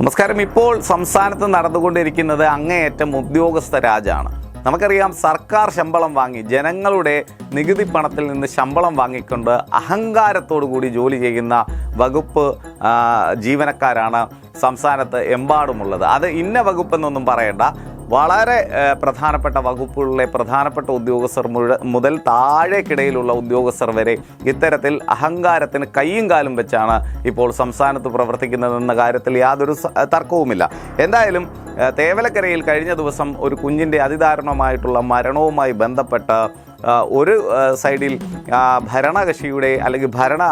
നമസ്കാരം. ഇപ്പോൾ സംസ്ഥാനത്ത് നടന്നുകൊണ്ടിരിക്കുന്നത് അങ്ങേയറ്റം ഉദ്യോഗസ്ഥ രാജാണ്. നമുക്കറിയാം സർക്കാർ ശമ്പളം വാങ്ങി ജനങ്ങളുടെ നികുതി പണത്തിൽ നിന്ന് ശമ്പളം വാങ്ങിക്കൊണ്ട് അഹങ്കാരത്തോടു കൂടി ജോലി ചെയ്യുന്ന വകുപ്പ് ജീവനക്കാരാണ് സംസ്ഥാനത്ത് എമ്പാടുമുള്ളത്. അത് ഇന്ന വകുപ്പെന്നൊന്നും പറയണ്ട. വളരെ പ്രധാനപ്പെട്ട വകുപ്പുകളിലെ പ്രധാനപ്പെട്ട ഉദ്യോഗസ്ഥർ മുതൽ താഴേക്കിടയിലുള്ള ഉദ്യോഗസ്ഥർ വരെ ഇത്തരത്തിൽ അഹങ്കാരത്തിന് കൈയും കാലും വെച്ചാണ് ഇപ്പോൾ സംസ്ഥാനത്ത് പ്രവർത്തിക്കുന്നതെന്ന കാര്യത്തിൽ യാതൊരു തർക്കവുമില്ല. എന്തായാലും തേവലക്കരയിൽ കഴിഞ്ഞ ദിവസം ഒരു കുഞ്ഞിന്റെ അതിദാരുണമായിട്ടുള്ള മരണവുമായി ബന്ധപ്പെട്ട് ഒരു സൈഡിൽ ഭരണകക്ഷിയുടെ അല്ലെങ്കിൽ ഭരണ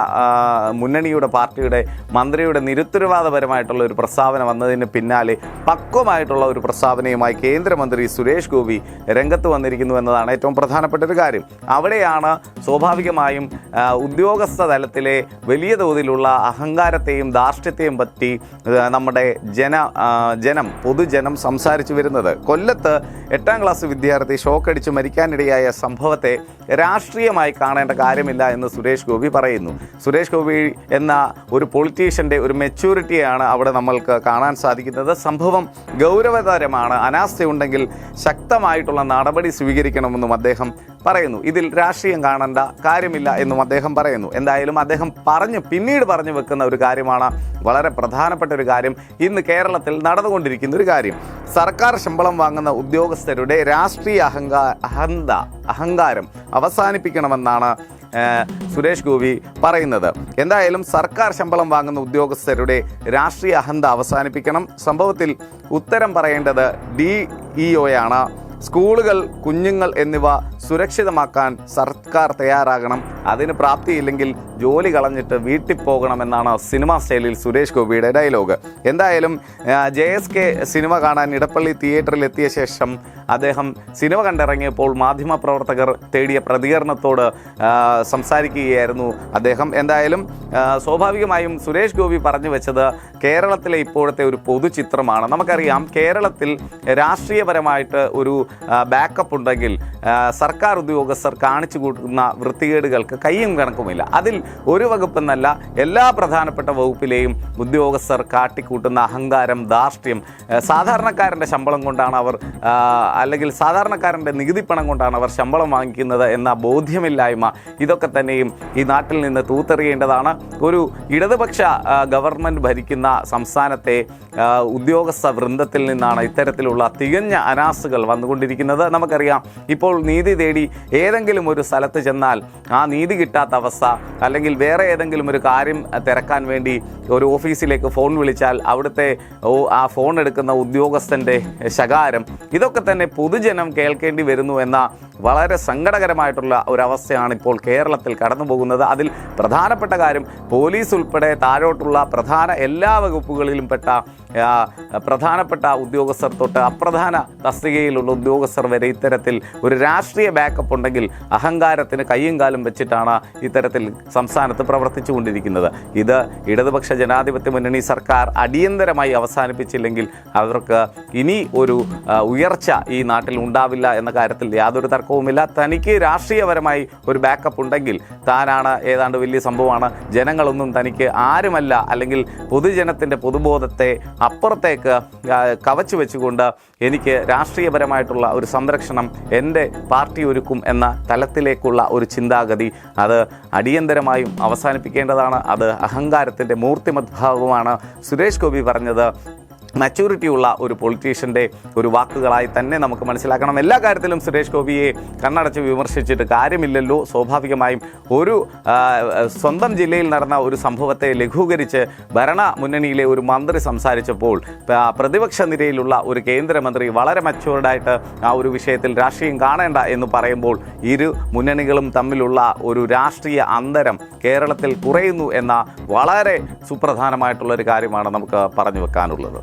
മുന്നണിയുടെ പാർട്ടിയുടെ മന്ത്രിയുടെ നിരുത്തരവാദപരമായിട്ടുള്ള ഒരു പ്രസ്താവന വന്നതിന് പിന്നാലെ പക്വമായിട്ടുള്ള ഒരു പ്രസ്താവനയുമായി കേന്ദ്രമന്ത്രി സുരേഷ് ഗോപി രംഗത്ത് വന്നിരിക്കുന്നു എന്നതാണ് ഏറ്റവും പ്രധാനപ്പെട്ട ഒരു കാര്യം. അവിടെയാണ് സ്വാഭാവികമായും ഉദ്യോഗസ്ഥ തലത്തിലെ വലിയ തോതിലുള്ള അഹങ്കാരത്തെയും ധാർഷ്ട്യത്തെയും പറ്റി നമ്മുടെ ജന ജനം പൊതുജനം സംസാരിച്ചു വരുന്നത്. കൊല്ലത്ത് എട്ടാം ക്ലാസ് വിദ്യാർത്ഥി ഷോക്കടിച്ച് മരിക്കാനിടയായ സംഭവത്തെ രാഷ്ട്രീയമായി കാണേണ്ട കാര്യമില്ല എന്ന് സുരേഷ് ഗോപി പറയുന്നു. സുരേഷ് ഗോപി എന്ന ഒരു പൊളിറ്റീഷ്യന്റെ ഒരു മെച്യൂരിറ്റിയാണ് അവിടെ നമ്മൾക്ക് കാണാൻ സാധിക്കുന്നത്. സംഭവം ഗൗരവതരമാണ്. അനാസ്ഥയുണ്ടെങ്കിൽ ശക്തമായിട്ടുള്ള നടപടി സ്വീകരിക്കണമെന്നും അദ്ദേഹം പറയുന്നു. ഇതിൽ രാഷ്ട്രീയം കാണണ്ട കാര്യമില്ല എന്നും അദ്ദേഹം പറയുന്നു. എന്തായാലും അദ്ദേഹം പറഞ്ഞു പിന്നീട് പറഞ്ഞു വെക്കുന്ന ഒരു കാര്യമാണ് വളരെ പ്രധാനപ്പെട്ട ഒരു കാര്യം. ഇന്ന് കേരളത്തിൽ നടന്നുകൊണ്ടിരിക്കുന്ന ഒരു കാര്യം. സർക്കാർ ശമ്പളം വാങ്ങുന്ന ഉദ്യോഗസ്ഥരുടെ രാഷ്ട്രീയ അഹങ്കാ അഹന്ത അഹങ്കാരം അവസാനിപ്പിക്കണമെന്നാണ് സുരേഷ് ഗോപി പറയുന്നത്. എന്തായാലും സർക്കാർ ശമ്പളം വാങ്ങുന്ന ഉദ്യോഗസ്ഥരുടെ രാഷ്ട്രീയ അഹന്ത അവസാനിപ്പിക്കണം. സംഭവത്തിൽ ഉത്തരം പറയേണ്ടത് ഡി ഇഒയാണ് സ്കൂളുകൾ കുഞ്ഞുങ്ങൾ എന്നിവ സുരക്ഷിതമാക്കാൻ സർക്കാർ തയ്യാറാകണം. അതിന് പ്രാപ്തിയില്ലെങ്കിൽ ജോലി കളഞ്ഞിട്ട് വീട്ടിൽ പോകണമെന്നാണ് സിനിമാ സ്റ്റൈലിൽ സുരേഷ് ഗോപിയുടെ ഡയലോഗ്. എന്തായാലും ജെ എസ് കെ സിനിമ കാണാൻ ഇടപ്പള്ളി തിയേറ്ററിൽ എത്തിയ ശേഷം അദ്ദേഹം സിനിമ കണ്ടിറങ്ങിയപ്പോൾ മാധ്യമപ്രവർത്തകർ തേടിയ പ്രതികരണത്തോട് സംസാരിക്കുകയായിരുന്നു അദ്ദേഹം. എന്തായാലും സ്വാഭാവികമായും സുരേഷ് ഗോപി പറഞ്ഞു വെച്ചത് കേരളത്തിലെ ഇപ്പോഴത്തെ ഒരു പൊതുചിത്രമാണ്. നമുക്കറിയാം കേരളത്തിൽ രാഷ്ട്രീയപരമായിട്ട് ഒരു ബാക്കപ്പ് ഉണ്ടെങ്കിൽ സർക്കാർ ഉദ്യോഗസ്ഥർ കാണിച്ചു കൂട്ടുന്ന വൃത്തികേടുകൾക്ക് കയ്യും കണക്കുമില്ല. അതിൽ ഒരു വകുപ്പെന്നല്ല എല്ലാ പ്രധാനപ്പെട്ട വകുപ്പിലെയും ഉദ്യോഗസ്ഥർ കാട്ടിക്കൂട്ടുന്ന അഹങ്കാരം ധാർഷ്ട്യം സാധാരണക്കാരന്റെ ശമ്പളം കൊണ്ടാണ് അവർ അല്ലെങ്കിൽ സാധാരണക്കാരന്റെ പണം കൊണ്ടാണ് അവർ ശമ്പളം വാങ്ങിക്കുന്നത് എന്ന ബോധ്യമില്ലായ്മ ഇതൊക്കെ തന്നെയും ഈ നാട്ടിൽ നിന്ന് തൂത്തെറിയേണ്ടതാണ്. ഒരു ഇടതുപക്ഷ ഗവൺമെന്റ് ഭരിക്കുന്ന സംസ്ഥാനത്തെ ഉദ്യോഗസ്ഥ വൃന്ദത്തിൽ നിന്നാണ് ഇത്തരത്തിലുള്ള തികഞ്ഞ അനാസുകൾ വന്നുകൊണ്ടിരിക്കുന്നത് നമുക്കറിയാം. ഇപ്പോൾ നീതി തേടി ഏതെങ്കിലും ഒരു സ്ഥലത്ത് ചെന്നാൽ ആ നീതി കിട്ടാത്ത അവസ്ഥ അല്ലെങ്കിൽ വേറെ ഏതെങ്കിലും ഒരു കാര്യം തിരക്കാൻ വേണ്ടി ഒരു ഓഫീസിലേക്ക് ഫോൺ വിളിച്ചാൽ അവിടുത്തെ ആ ഫോൺ എടുക്കുന്ന ഉദ്യോഗസ്ഥന്റെ ശകാരം ഇതൊക്കെ തന്നെ പൊതുജനം കേൾക്കേണ്ടി വരുന്നു എന്ന വളരെ സങ്കടകരമായിട്ടുള്ള ഒരവസ്ഥയാണ് ഇപ്പോൾ കേരളത്തിൽ കടന്നു പോകുന്നത്. അതിൽ പ്രധാനപ്പെട്ട കാര്യം പോലീസ് ഉൾപ്പെടെ താഴോട്ടുള്ള പ്രധാന എല്ലാ വകുപ്പുകളിലും പെട്ട പ്രധാനപ്പെട്ട ഉദ്യോഗസ്ഥർ തൊട്ട് അപ്രധാന തസ്തികയിലുള്ള ഉദ്യോഗസ്ഥർ വരെ ഇത്തരത്തിൽ ഒരു രാഷ്ട്രീയ ബാക്കപ്പ് ഉണ്ടെങ്കിൽ അഹങ്കാരത്തിന് കയ്യും കാലും വെച്ചിട്ടാണ് ഇത്തരത്തിൽ സംസ്ഥാനത്ത് പ്രവർത്തിച്ചു കൊണ്ടിരിക്കുന്നത് ഇത് ഇടതുപക്ഷ ജനാധിപത്യ മുന്നണി സർക്കാർ അടിയന്തരമായി അവസാനിപ്പിച്ചില്ലെങ്കിൽ അവർക്ക് ഇനി ഒരു ഉയർച്ച ഈ നാട്ടിൽ ഉണ്ടാവില്ല എന്ന കാര്യത്തിൽ യാതൊരു തർക്കവുമില്ല. തനിക്ക് രാഷ്ട്രീയപരമായി ഒരു ബാക്കപ്പ് ഉണ്ടെങ്കിൽ താനാണ് ഏതാണ്ട് വലിയ സംഭവമാണ്. ജനങ്ങളൊന്നും തനിക്ക് ആരുമല്ല. അല്ലെങ്കിൽ പൊതുജനത്തിന്റെ പൊതുബോധത്തെ അപ്പുറത്തേക്ക് കവച്ചു വെച്ചുകൊണ്ട് എനിക്ക് രാഷ്ട്രീയപരമായിട്ടുള്ള ഒരു സംരക്ഷണം എന്റെ പാർട്ടി ഒരുക്കും എന്ന തലത്തിലേക്കുള്ള ഒരു ചിന്താഗതി അത് അടിയന്തരമായും അവസാനിപ്പിക്കേണ്ടതാണ്. അത് അഹങ്കാരത്തിന്റെ മൂർത്തിമദ്ഭാവമാണ്. സുരേഷ് ഗോപി പറഞ്ഞത് മച്യൂരിറ്റി ഉള്ള ഒരു പൊളിറ്റീഷ്യന്റെ ഒരു വാക്കുകളായി തന്നെ നമുക്ക് മനസ്സിലാക്കണം. എല്ലാ കാര്യത്തിലും സുരേഷ് ഗോപിയെ കണ്ണടച്ച് വിമർശിച്ചിട്ട് കാര്യമില്ലല്ലോ. സ്വാഭാവികമായും ഒരു സ്വന്തം ജില്ലയിൽ നടന്ന ഒരു സംഭവത്തെ ലഘൂകരിച്ച് ഭരണ മുന്നണിയിലെ ഒരു മന്ത്രി സംസാരിച്ചപ്പോൾ പ്രതിപക്ഷ നിരയിലുള്ള ഒരു കേന്ദ്രമന്ത്രി വളരെ മച്യൂർഡായിട്ട് ആ ഒരു വിഷയത്തിൽ രാഷ്ട്രീയം കാണേണ്ട എന്ന് പറയുമ്പോൾ ഇരു മുന്നണികളും തമ്മിലുള്ള ഒരു രാഷ്ട്രീയ അന്തരം കേരളത്തിൽ കുറയുന്നു എന്ന വളരെ സുപ്രധാനമായിട്ടുള്ള ഒരു കാര്യമാണ് നമുക്ക് പറഞ്ഞു വെക്കാനുള്ളത്.